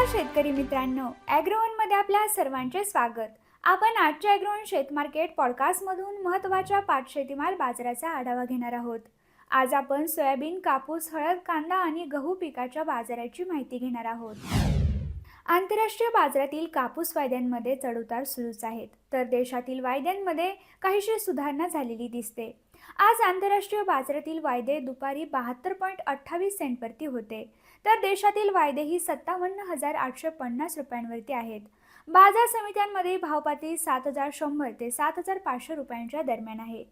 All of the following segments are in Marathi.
नमस्कार शेतकरी मित्रांनो. ॲग्रोवनमध्ये आपल्या सर्वांचे स्वागत. आपण आजच्या ॲग्रोवन शेतमार्केट पॉडकास्टमधून महत्त्वाच्या पाच शेतीमाल बाजाराचा आढावा घेणार आहोत. आज आपण सोयाबीन कापूस हळद कांदा आणि गहू पिकाच्या बाजाराची माहिती घेणार आहोत. आंतरराष्ट्रीय बाजारातील कापूस वायद्यांमध्ये चढउतार सुरूच आहेत. तर देशातील वायद्यांमध्ये काहीशी सुधारणा झालेली दिसते. आज आंतरराष्ट्रीय बाजारातील वायदे दुपारी बहात्तर पॉईंट अठ्ठावीस सेंटवरती होते. तर देशातील वायदे ही सत्तावन्न हजार आठशे पन्नास रुपयांवरती आहेत. बाजार समित्यांमध्ये भावपाती सात हजार शंभर ते सात हजार पाचशे रुपयांच्या दरम्यान आहे.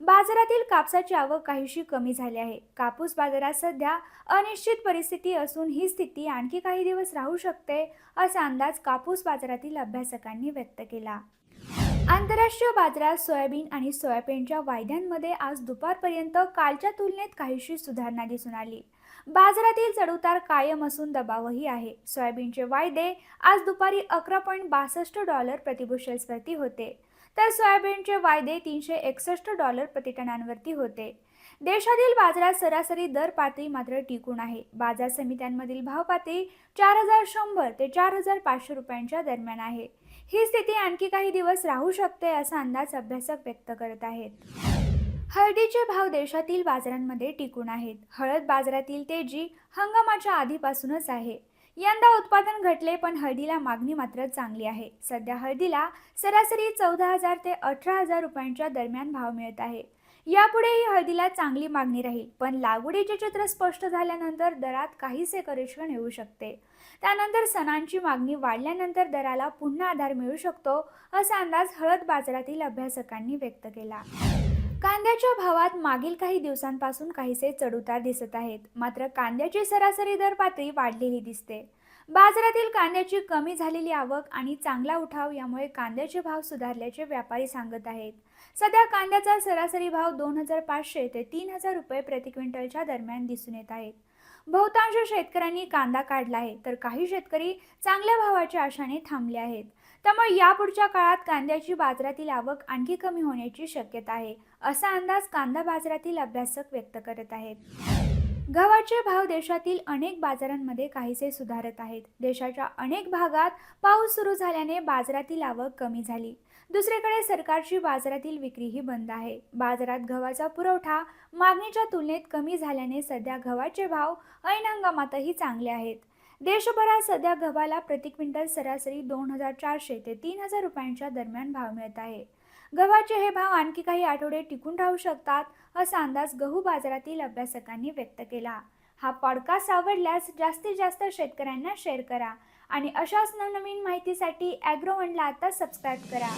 बाजारातील कापसाची आवक काहीशी कमी झाली आहे. कापूस बाजारात सध्या अनिश्चित परिस्थिती असून ही स्थिती आणखी काही दिवस राहू शकते असा अंदाज कापूस बाजारातील अभ्यासकांनी व्यक्त केला. आंतरराष्ट्रीय बाजारात सोयाबीन आणि सोयाबीनच्या वायद्यांमध्ये आज दुपारपर्यंत कालच्या तुलनेत काहीशी सुधारणा दिसून आली. बाजारातील चढउतार कायम असून दबावही आहे. सोयाबीनचे वायदे आज दुपारी अकरा पॉईंट बासष्ट डॉलर प्रतिबुशेल्सवरती होते. तर सोयाबीनचे वायदे तीनशे एकसष्ट डॉलर प्रतिटनांवरती होते. देशातील बाजारात सरासरी दर पातळी मात्र टिकून आहे. बाजार समित्यांमधील भाव पातळी चार हजार शंभर ते चार हजार पाचशे रुपयांच्या दरम्यान आहे. ही स्थिती आणखी काही दिवस राहू शकते असा अंदाज अभ्यासक व्यक्त करत आहेत. हळदीचे भाव देशातील बाजारांमध्ये टिकून आहेत. हळद बाजारातील तेजी हंगामाच्या आधीपासूनच आहे. यंदा उत्पादन घटले पण हळदीला मागणी मात्र चांगली आहे. सध्या हळदीला सरासरी चौदा हजार ते अठरा हजार रुपयांच्या दरम्यान भाव मिळत आहे. यापुढेही हळदीला चांगली मागणी राहील पण लागवडीचे चित्र स्पष्ट झाल्यानंतर दरात काहीसे करेक्शन येऊ शकते. त्यानंतर सणांची मागणी वाढल्यानंतर दराला पुन्हा आधार मिळू शकतो असा अंदाज हळद बाजारातील अभ्यासकांनी व्यक्त केला. कांद्याच्या भावात मागील काही दिवसांपासून काहीसे चढउतार दिसत आहेत मात्र कांद्याची सरासरी दर पातळी वाढलेली दिसते. बाजारातील कांद्याची कमी झालेली आवक आणि चांगला उठाव यामुळे कांद्याचे भाव सुधारल्याचे व्यापारी सांगत आहेत. सध्या कांद्याचा सरासरी भाव दोन हजार पाचशे ते तीन हजार रुपये प्रति क्विंटलच्या दरम्यान दिसून येत आहेत. बहुतांश शेतकऱ्यांनी कांदा काढला आहे तर काही शेतकरी चांगल्या भावाच्या आशाने थांबले आहेत. त्यामुळे यापुढच्या काळात कांद्याची बाजारातील आवक आणखी कमी होण्याची शक्यता आहे असा अंदाज कांदा बाजारातील अभ्यासक व्यक्त करत आहेत. गव्हाचे भाव देशातील अनेक बाजारांमध्ये काहीसे सुधारत आहेत. देशाच्या अनेक भागात पाऊस सुरू झाल्याने बाजारातील आवक कमी झाली. दुसरीकडे सरकारची बाजारातील विक्रीही बंद आहे. बाजारात गव्हाचा पुरवठा मागणीच्या तुलनेत कमी झाल्याने सध्या गव्हाचे भाव ऐन हंगामातही चांगले आहेत. देशभरात सध्या गव्हाला प्रति क्विंटल सरासरी दोन हजार चारशे ते तीन हजार रुपयांच्या दरम्यान भाव मिळत आहे. गव्हाचे हे भाव आणखी काही आठवडे टिकून राहू शकतात असा अंदाज गहू बाजारातील अभ्यासकांनी व्यक्त केला. हा पॉडकास्ट आवडल्यास जास्तीत जास्त शेतकऱ्यांना शेअर करा आणि अशाच नवनवीन माहितीसाठी ॲग्रोवनला आता सबस्क्राईब करा.